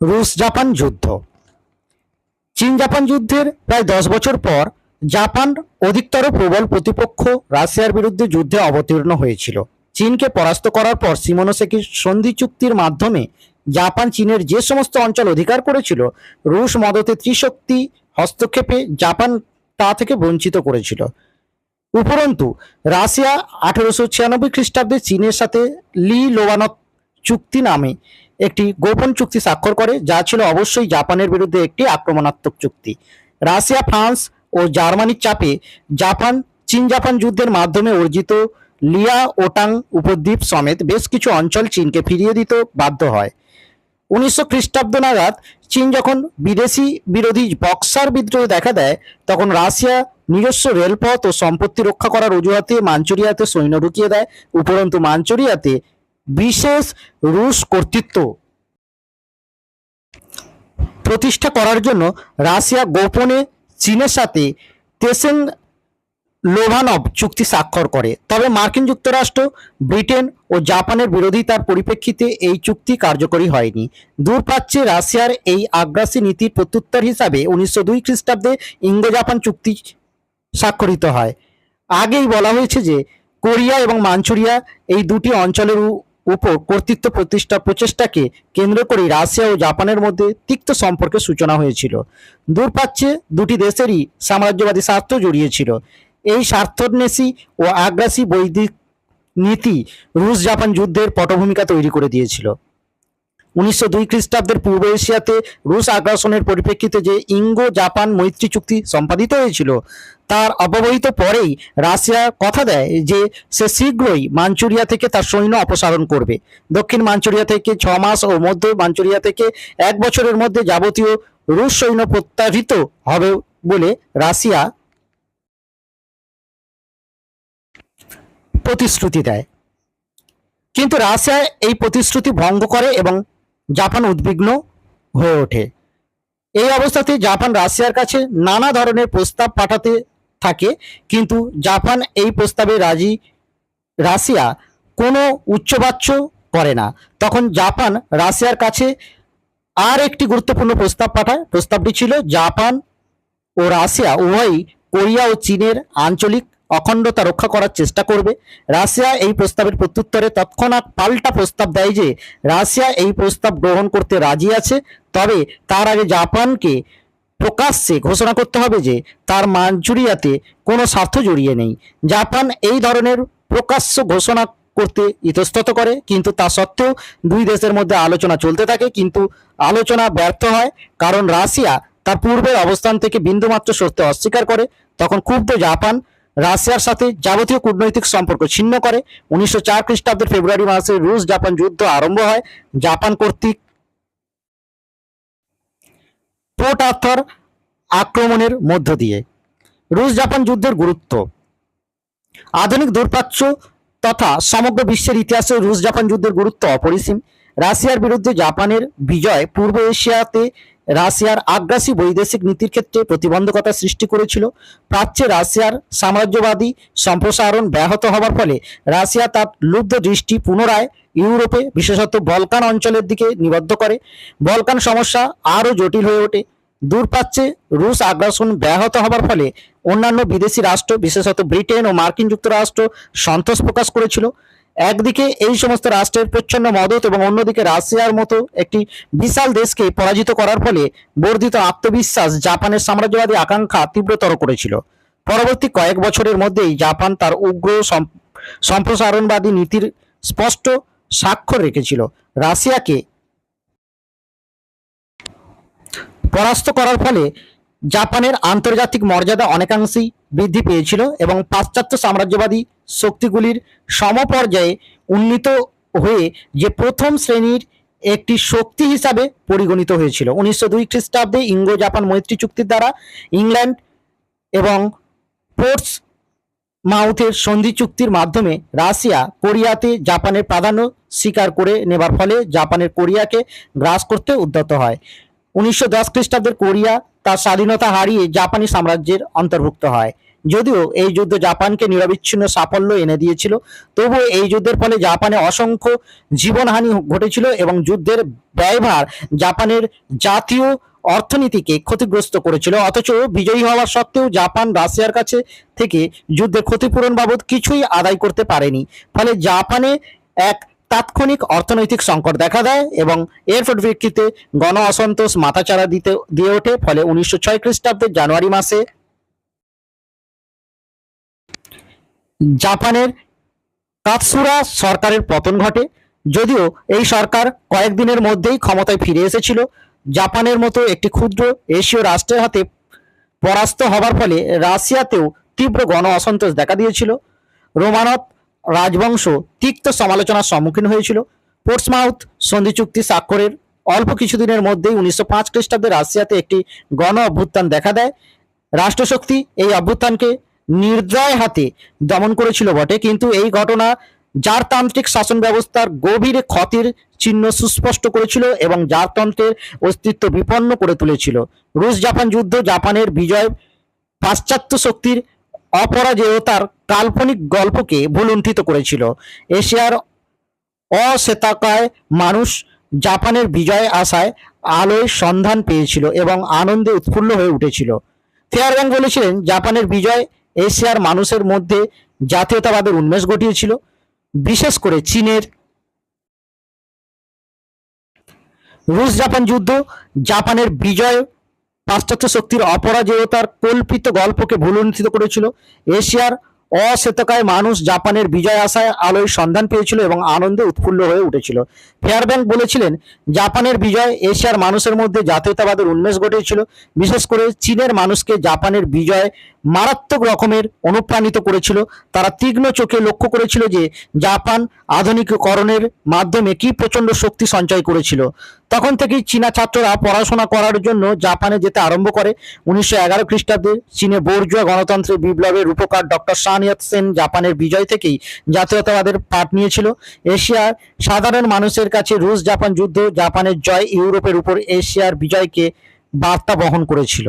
রুশ জাপান যুদ্ধ। চীন জাপান যুদ্ধের প্রায় দশ বছর পর জাপান অধিকতর প্রবল প্রতিপক্ষ রাশিয়ার বিরুদ্ধে যুদ্ধে অবতীর্ণ হয়েছিল। চীনকে পরাস্ত করার পর সিমোনোসেকি সন্ধি চুক্তির মাধ্যমে জাপান চীনের যে সমস্ত অঞ্চল অধিকার করেছিল, রুশ মদতে ত্রিশক্তি হস্তক্ষেপে জাপান তা থেকে বঞ্চিত করেছিল। উপরন্তু, রাশিয়া আঠেরোশো ছিয়ানব্বই খ্রিস্টাব্দে চীনের সাথে লি লোবানক চুক্তি নামে একটি গোপন চুক্তি স্বাক্ষর করে, যা ছিল অবশ্যই জাপানের বিরুদ্ধে একটি আক্রমণাত্মক চুক্তি। রাশিয়া, ফ্রান্স ও জার্মানির চাপে জাপান চীন জাপান যুদ্ধের মাধ্যমে অর্জিত লিয়া ওটাং উপদ্বীপ সমেত বেশ কিছু অঞ্চল চীনকে ফিরিয়ে দিতে বাধ্য হয়। উনিশশো খ্রিস্টাব্দ নাগাদ চীন যখন বিদেশি বিরোধী বক্সার বিদ্রোহ দেখা দেয়, তখন রাশিয়া নিজস্ব রেলপথ ও সম্পত্তি রক্ষা করার অজুহাতে মাঞ্চুরিয়াতে সৈন্য ঢুকিয়ে দেয়। উপরন্তু মাঞ্চুরিয়াতে বিশেষ রুশ কর্তৃত্ব প্রতিষ্ঠা করার জন্য রাশিয়া গোপনে চীনের সাথে তেসেন লোভানভ চুক্তি স্বাক্ষর করে। তবে মার্কিন যুক্তরাষ্ট্র, ব্রিটেন ও জাপানের বিরোধিতার পরিপ্রেক্ষিতে এই চুক্তি কার্যকরী হয়নি। দূরপ্রাচ্যে রাশিয়ার এই আগ্রাসী নীতির প্রত্যুত্তর হিসাবে উনিশশো দুই খ্রিস্টাব্দে ইঙ্গো জাপান চুক্তি স্বাক্ষরিত হয়। আগেই বলা হয়েছে যে কোরিয়া এবং মাঞ্চুরিয়া এই দুটি অঞ্চলের উপর কর্তৃত্ব প্রতিষ্ঠা প্রচেষ্টাকে কেন্দ্র করে রাশিয়া ও জাপানের মধ্যে তিক্ত সম্পর্কের সূচনা হয়েছিল। দূরপাচ্ছে দুটি দেশেরই সাম্রাজ্যবাদী স্বার্থ জড়িয়েছিল। এই স্বার্থন্বেষী ও আগ্রাসী বৈদিক নীতি রুশ জাপান যুদ্ধের পটভূমিকা তৈরি করে দিয়েছিল। উনিশশো দুই খ্রিস্টাব্দের পূর্ব এশিয়াতে রুশ আগ্রাসনের পরিপ্রেক্ষিতে যে ইঙ্গো জাপান মৈত্রী চুক্তি সম্পাদিত হয়েছিল, তার অব্যবহিত পরেই রাশিয়া কথা দেয় যে সে শীঘ্রই মাঞ্চুরিয়া থেকে তার সৈন্য অপসারণ করবে। দক্ষিণ মাঞ্চুরিয়া থেকে ছ মাস ও মধ্য মাঞ্চুরিয়া থেকে এক বছরের মধ্যে যাবতীয় রুশ সৈন্য প্রত্যাহিত হবে বলে রাশিয়া প্রতিশ্রুতি দেয়। কিন্তু রাশিয়া এই প্রতিশ্রুতি ভঙ্গ করে এবং জাপান উদ্বিগ্ন হয়ে ওঠে। এই অবস্থাতে জাপান রাশিয়ার কাছে নানা ধরনের প্রস্তাব পাঠাতে থাকে, কিন্তু জাপান এই প্রস্তাবে রাজি রাশিয়া কোনো উচ্চবাচ্য করে না। তখন জাপান রাশিয়ার কাছে আর একটি গুরুত্বপূর্ণ প্রস্তাব পাঠায়। প্রস্তাবটি ছিল, জাপান ও রাশিয়া, উভয়ই কোরিয়া ও চীনের আঞ্চলিক অখণ্ডতা রক্ষা করার চেষ্টা করবে। রাশিয়া এই প্রস্তাবের প্রত্যুত্তরে তৎক্ষণাৎ পাল্টা প্রস্তাব দেয় যে, রাশিয়া এই প্রস্তাব গ্রহণ করতে রাজি আছে, তবে তার আগে জাপানকে প্রকাশ্যে ঘোষণা করতে হবে যে, তার মাঞ্চুরিয়াতে কোনো স্বার্থ জড়িয়ে নেই। জাপান এই ধরনের প্রকাশ্য ঘোষণা করতে ইতস্তত করে, কিন্তু তা সত্ত্বেও দুই দেশের মধ্যে আলোচনা চলতে থাকে, কিন্তু আলোচনা ব্যর্থ হয়, কারণ রাশিয়া তার পূর্বের অবস্থান থেকে বিন্দুমাত্র সরতে অস্বীকার করে, তখন ক্ষুব্ধ জাপান রাশিয়ার সাথে যাবতীয় কূটনৈতিক সম্পর্ক ছিন্ন করে। উনিশশো চার খ্রিস্টাব্দের ফেব্রুয়ারি মাসে রুশ জাপান যুদ্ধ আরম্ভ হয়। জাপান কর্তৃক পোর্ট আর্থার আক্রমণের মধ্য দিয়ে। রুশ জাপান যুদ্ধের গুরুত্ব। আধুনিক দূরপ্রাচ্য তথা সমগ্র বিশ্বের ইতিহাসে রুশ জাপান যুদ্ধের গুরুত্ব অপরিসীম। রাশিয়ার বিরুদ্ধে জাপানের বিজয় পূর্ব এশিয়াতে রাশিয়ার আগ্রাসী বৈদেশিক নীতির ক্ষেত্রে প্রতিবন্ধকতা সৃষ্টি করেছিল। প্রাচ্যে রাশিয়ার সাম্রাজ্যবাদী সম্প্রসারণ ব্যাহত হওয়ার ফলে রাশিয়া তার লুব্ধ দৃষ্টি পুনরায় ইউরোপে, বিশেষত বলকান অঞ্চলের দিকে নিবদ্ধ করে। বলকান সমস্যা আরও জটিল হয়ে ওঠে। দূরপ্রাচ্যে রুশ আগ্রাসন ব্যাহত হবার ফলে অন্যান্য বিদেশি রাষ্ট্র, বিশেষত ব্রিটেন ও মার্কিন যুক্তরাষ্ট্র, সন্তোষ প্রকাশ করেছিল। একদিকে এই সমস্ত রাষ্ট্রের প্রচ্ছন্ন মদত এবং অন্যদিকে রাশিয়ার মতো একটি বিশাল দেশকে পরাজিত করার ফলে বর্ধিত আত্মবিশ্বাস জাপানের সাম্রাজ্যবাদী আকাঙ্ক্ষা তীব্রতর করেছিল। পরবর্তী কয়েক বছরের মধ্যেই জাপান তার উগ্র সম্প্রসারণবাদী নীতির স্পষ্ট স্বাক্ষর রেখেছিল। রাশিয়াকে পরাস্ত করার ফলে জাপানের আন্তর্জাতিক মর্যাদা অনেকাংশেই বৃদ্ধি পেয়েছিল এবং পাশ্চাত্য সাম্রাজ্যবাদী শক্তিগুলির সমপর্যায়ে উন্নীত হয়ে যে প্রথম শ্রেণির একটি শক্তি হিসাবে পরিগণিত হয়েছিল। উনিশশো দুই খ্রিস্টাব্দে ইঙ্গো জাপান মৈত্রী চুক্তির দ্বারা ইংল্যান্ড এবং পোর্টস মাউথের সন্ধি চুক্তির মাধ্যমে রাশিয়া কোরিয়াতে জাপানের প্রাধান্য স্বীকার করে নেবার ফলে জাপানের কোরিয়াকে গ্রাস করতে উদ্যত হয়। উনিশশো দশ খ্রিস্টাব্দের কোরিয়া তার স্বাধীনতা হারিয়ে জাপানি সাম্রাজ্যের অন্তর্ভুক্ত হয়। যদিও এই যুদ্ধ জাপানকে নিরবিচ্ছিন্ন সাফল্য এনে দিয়েছিল, তবুও এই যুদ্ধের ফলে জাপানে অসংখ্য জীবনহানি ঘটেছিল এবং যুদ্ধের ব্যয়ভার জাপানের জাতীয় অর্থনীতিকে ক্ষতিগ্রস্ত করেছিল। অথচ বিজয়ী হওয়ার সত্ত্বেও জাপান রাশিয়ার কাছে থেকে যুদ্ধের ক্ষতিপূরণ বাবদ কিছুই আদায় করতে পারেনি। ফলে জাপানে এক তাৎক্ষণিক অর্থনৈতিক সংকট দেখা দেয় এবং এর পরিপ্রেক্ষিতে গণ অসন্তোষ মাথাচাড়া দিতে, দিয়ে ওঠে, ফলে উনিশশো ছয় খ্রিস্টাব্দের জানুয়ারি মাসে জাপানের কাতসুরা সরকারের পতন ঘটে। যদিও এই সরকার কয়েকদিনের মধ্যেই ক্ষমতায় ফিরে এসেছিল। জাপানের মতো একটি ক্ষুদ্র এশীয় রাষ্ট্রের হাতে পরাস্ত হবার ফলে রাশিয়াতেও তীব্র গণ অসন্তোষ দেখা দিয়েছিল। রোমানব রাজবংশ তিক্ত সমালোচনার সম্মুখীন হয়েছিল। পোর্টসমাউথ সন্ধি চুক্তি স্বাক্ষরের অল্প কিছুদিনের মধ্যেই উনিশশো পাঁচ খ্রিস্টাব্দে রাশিয়াতে একটি গণ অভ্যুত্থান দেখা দেয়। রাষ্ট্রশক্তি এই অভ্যুত্থানকে নির্দয় হাতে দমন করেছিল বটে, কিন্তু এই ঘটনা জারতান্ত্রিক শাসন ব্যবস্থার গভীর ক্ষতির চিহ্ন সুস্পষ্ট করেছিল এবং জারতন্ত্রের অস্তিত্ব বিপন্ন করে তুলেছিল। রুশ জাপান যুদ্ধ জাপানের বিজয় পাশ্চাত্য শক্তির অপরাজেয়তার কাল্পনিক গল্পকে ভুলুণ্ঠিত করেছিল। এশিয়ার অশ্বেতাকায় মানুষ জাপানের বিজয় আশায় আলোয় সন্ধান পেয়েছিল এবং আনন্দে উৎফুল্ল হয়ে উঠেছিল। ফেয়ারব্যাং বলেছিলেন, জাপানের বিজয় এশিয়ার মানুষের মধ্যে জাতীয়তাবাদের উন্মেষ ঘটিয়েছিল। বিশেষ করে চীনের রুশ জাপান যুদ্ধ, জাপানের বিজয় পাশ্চাত্য শক্তির অপরাজেয়তার কল্পিত গল্পকে ভুলুণ্ঠিত করেছিল। এশিয়ার অশ্বেতকায় মানুষ জাপানের বিজয় আশায় আলোয় সন্ধান পেয়েছিল এবং আনন্দে উৎফুল্ল হয়ে উঠেছিল। ফেয়ারব্যাংক বলেছিলেন, জাপানের বিজয় এশিয়ার মানুষের মধ্যে জাতীয়তাবাদের উন্মেষ ঘটিয়েছিল। বিশেষ করে চীনের মানুষকে জাপানের বিজয় মারাত্মক রকমের অনুপ্রাণিত করেছিল। তারা তীক্ষ্ণ চোখে লক্ষ্য করেছিল যে জাপান আধুনিকীকরণের মাধ্যমে কি প্রচণ্ড শক্তি সঞ্চয় করেছিল। তখন থেকেই চীনা ছাত্ররা পড়াশোনা করার জন্য জাপানে যেতে আরম্ভ করে। উনিশশো এগারো খ্রিস্টাব্দে চীনে বর্জুয়া গণতন্ত্রের বিপ্লবের রূপকার ডক্টর শান সেন জাপানের বিজয় থেকেই জাতীয়তাবাদের পাঠ নিয়েছিল। এশিয়ার সাধারণ মানুষের কাছে রুশ জাপান যুদ্ধ জাপানের জয় ইউরোপের উপর এশিয়ার বিজয়কে বার্তা বহন করেছিল।